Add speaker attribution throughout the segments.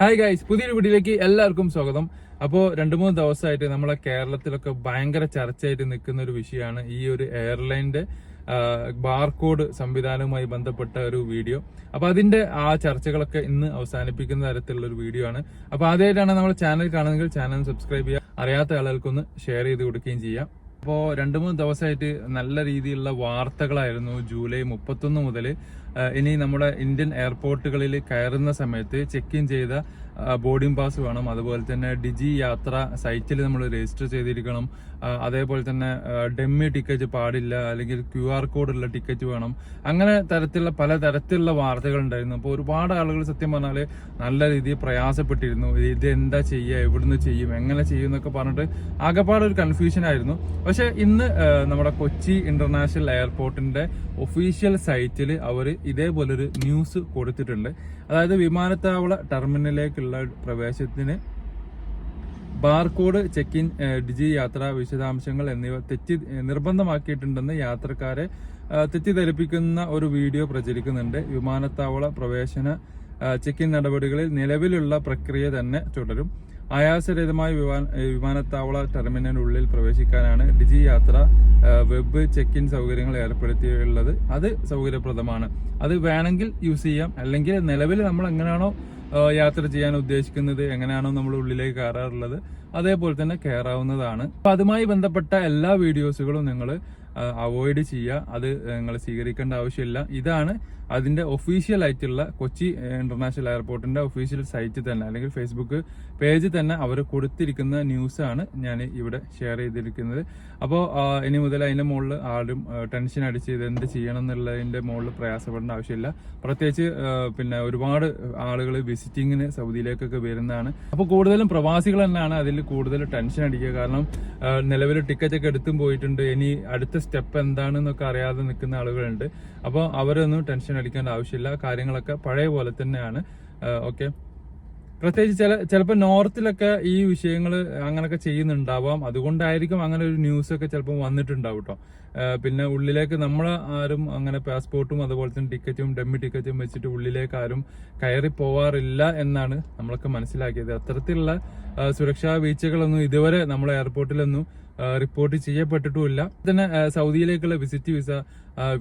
Speaker 1: Hi guys പുതിയൊരു വീട്ടിലേക്ക് എല്ലാവർക്കും സ്വാഗതം. അപ്പോൾ രണ്ട് മൂന്ന് ദിവസമായിട്ട് നമ്മളെ കേരളത്തിലൊക്കെ ഭയങ്കര ചർച്ചയായിട്ട് നിൽക്കുന്ന ഒരു വിഷയമാണ് ഈ ഒരു എയർലൈന്റെ ബാർകോഡ് സംവിധാനവുമായി ബന്ധപ്പെട്ട ഒരു വീഡിയോ. അപ്പോൾ അതിന്റെ ആ ചർച്ചകളൊക്കെ ഇന്ന് അവസാനിപ്പിക്കുന്ന തരത്തിലുള്ള ഒരു വീഡിയോ ആണ്. അപ്പോൾ ആദ്യമായിട്ടാണ് നമ്മുടെ ചാനൽ കാണുന്നതെങ്കിൽ ചാനൽ സബ്സ്ക്രൈബ് ചെയ്യുക. അറിയാത്ത ആളുകൾക്കൊന്ന് ഷെയർ ചെയ്ത് കൊടുക്കുകയും ചെയ്യാം. അപ്പോൾ രണ്ട് മൂന്ന് ദിവസമായിട്ട് നല്ല രീതിയിലുള്ള വാർത്തകളായിരുന്നു ജൂലൈ മുപ്പത്തൊന്ന് മുതൽ ഇനി നമ്മുടെ ഇന്ത്യൻ എയർപോർട്ടുകളിൽ കയറുന്ന സമയത്ത് ചെക്ക് ഇൻ ചെയ്ത ബോർഡിംഗ് പാസ് വേണം. അതുപോലെ തന്നെ ഡിജി യാത്ര സൈറ്റിൽ നമ്മൾ രജിസ്റ്റർ ചെയ്തിരിക്കണം. അതേപോലെ തന്നെ ഡെമ്മി ടിക്കറ്റ് പാടില്ല അല്ലെങ്കിൽ ക്യു ആർ കോഡുള്ള ടിക്കറ്റ് വേണം. അങ്ങനെ തരത്തിലുള്ള പല തരത്തിലുള്ള വാർത്തകൾ ഉണ്ടായിരുന്നു. അപ്പോൾ ഒരുപാട് ആളുകൾ സത്യം പറഞ്ഞാൽ നല്ല രീതിയിൽ പ്രയാസപ്പെട്ടിരുന്നു. ഇത് എന്താ ചെയ്യുക എവിടുന്ന് ചെയ്യും എങ്ങനെ ചെയ്യും എന്നൊക്കെ പറഞ്ഞിട്ട് ആകെപ്പാടെ ഒരു കൺഫ്യൂഷൻ ആയിരുന്നു. പക്ഷേ ഇന്ന് നമ്മുടെ കൊച്ചി ഇന്റർനാഷണൽ എയർപോർട്ടിന്റെ ഒഫീഷ്യൽ സൈറ്റിൽ അവർ ഇതേപോലൊരു ന്യൂസ് കൊടുത്തിട്ടുണ്ട്. അതായത് വിമാനത്താവള ടെർമിനലിലേക്കുള്ള പ്രവേശത്തിന് barcode check in DigiYatra വിശദാംശങ്ങൾ എന്നിവ തെറ്റി നിർബന്ധമാക്കിയിട്ടുണ്ടെന്ന് യാത്രക്കാരെ തെറ്റിദ്ധരിപ്പിക്കുന്ന ഒരു വീഡിയോ പ്രചരിക്കുന്നുണ്ട്. വിമാനത്താവള പ്രവേശന ചെക്ക് ഇൻ നടപടികളിൽ നിലവിലുള്ള പ്രക്രിയ തന്നെ തുടരും. ആയാസരഹിതമായ വിമാനത്താവള ടെർമിനലിനുള്ളിൽ പ്രവേശിക്കാനാണ് ഡിജി യാത്ര വെബ് ചെക്ക് ഇൻ സൗകര്യങ്ങൾ ഏർപ്പെടുത്തിയുള്ളത് അത് സൗകര്യപ്രദമാണ്. അത് വേണമെങ്കിൽ യൂസ് ചെയ്യാം. അല്ലെങ്കിൽ നിലവിൽ നമ്മൾ എങ്ങനെയാണോ യാത്ര ചെയ്യാൻ ഉദ്ദേശിക്കുന്നത് എങ്ങനെയാണോ നമ്മൾ ഉള്ളിലേക്ക് കയറാറുള്ളത്. അതേപോലെ തന്നെ കയറാവുന്നതാണ്. അപ്പൊ അതുമായി ബന്ധപ്പെട്ട എല്ലാ വീഡിയോസുകളും നിങ്ങൾ അവോയ്ഡ് ചെയ്യുക. അത് നിങ്ങൾ സ്വീകരിക്കേണ്ട ആവശ്യമില്ല. ഇതാണ് അതിന്റെ ഒഫീഷ്യൽ ആയിട്ടുള്ള കൊച്ചി ഇന്റർനാഷണൽ എയർപോർട്ടിന്റെ ഒഫീഷ്യൽ സൈറ്റ് തന്നെ. അല്ലെങ്കിൽ ഫേസ്ബുക്ക് പേജ് തന്നെ അവർ കൊടുത്തിരിക്കുന്ന ന്യൂസ് ആണ് ഞാൻ ഇവിടെ ഷെയർ ചെയ്തിരിക്കുന്നത്. അപ്പോൾ ഇനി മുതൽ അതിന്റെ മുകളിൽ ആരും ടെൻഷൻ അടിച്ച് ഇത് എന്ത് ചെയ്യണം എന്നുള്ളതിന്റെ മുകളിൽ പ്രയാസപ്പെടേണ്ട ആവശ്യമില്ല. പ്രത്യേകിച്ച് പിന്നെ ഒരുപാട് ആളുകൾ വിസിറ്റിങ്ങിന് സൗദിയിലേക്കൊക്കെ വരുന്നതാണ്. അപ്പോൾ കൂടുതലും പ്രവാസികൾ തന്നെയാണ് അതിൽ കൂടുതൽ ടെൻഷൻ അടിക്കുക. കാരണം നിലവിൽ ടിക്കറ്റ് ഒക്കെ എടുത്തും പോയിട്ടുണ്ട്. ഇനി അടുത്ത സ്റ്റെപ്പ് എന്താണെന്നൊക്കെ അറിയാതെ നിൽക്കുന്ന ആളുകളുണ്ട്. അപ്പോൾ അവരൊന്നും ടെൻഷൻ അടിക്കേണ്ട ആവശ്യമില്ല. കാര്യങ്ങളൊക്കെ പഴയ പോലെ തന്നെയാണ്. ഓക്കെ. പ്രത്യേകിച്ച് ചില ചിലപ്പോൾ നോർത്തിലൊക്കെ ഈ വിഷയങ്ങൾ അങ്ങനെയൊക്കെ ചെയ്യുന്നുണ്ടാവാം. അതുകൊണ്ടായിരിക്കും അങ്ങനെ ഒരു ന്യൂസ് ഒക്കെ ചിലപ്പോൾ വന്നിട്ടുണ്ടാവും കേട്ടോ. പിന്നെ ഉള്ളിലേക്ക് നമ്മൾ ആരും അങ്ങനെ പാസ്പോർട്ടും അതുപോലെ തന്നെ ടിക്കറ്റും ഡെമ്മി ടിക്കറ്റും വെച്ചിട്ട് ഉള്ളിലേക്ക് ആരും കയറി പോവാറില്ല എന്നാണ് നമ്മളൊക്കെ മനസ്സിലാക്കിയത്. അത്തരത്തിലുള്ള സുരക്ഷാ വീഴ്ചകളൊന്നും ഇതുവരെ നമ്മളെ എയർപോർട്ടിലൊന്നും റിപ്പോർട്ട് ചെയ്യപ്പെട്ടിട്ടുമില്ല. തന്നെ സൗദിയിലേക്കുള്ള visit visa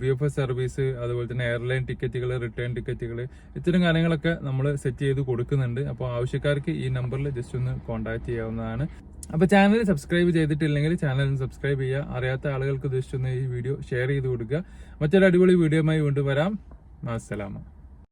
Speaker 1: V F S service അതുപോലെ തന്നെ എയർലൈൻ ടിക്കറ്റുകൾ റിട്ടേൺ ടിക്കറ്റുകൾ ഇത്തരം കാര്യങ്ങളൊക്കെ നമ്മൾ സെറ്റ് ചെയ്ത് കൊടുക്കുന്നുണ്ട്. അപ്പോൾ ആവശ്യക്കാർക്ക് ഈ നമ്പറിൽ ജസ്റ്റ് ഒന്ന് കോൺടാക്ട് ചെയ്യാവുന്നതാണ്. അപ്പോൾ ചാനൽ സബ്സ്ക്രൈബ് ചെയ്തിട്ടില്ലെങ്കിൽ ചാനൽ സബ്സ്ക്രൈബ് ചെയ്യുക. അറിയാത്ത ആളുകൾക്ക് ജസ്റ്റ് ഒന്ന് ഈ വീഡിയോ ഷെയർ ചെയ്ത് കൊടുക്കുക. മറ്റൊരു അടിപൊളി വീഡിയോയുമായി വീണ്ടും വരാം. അസ്സലാമ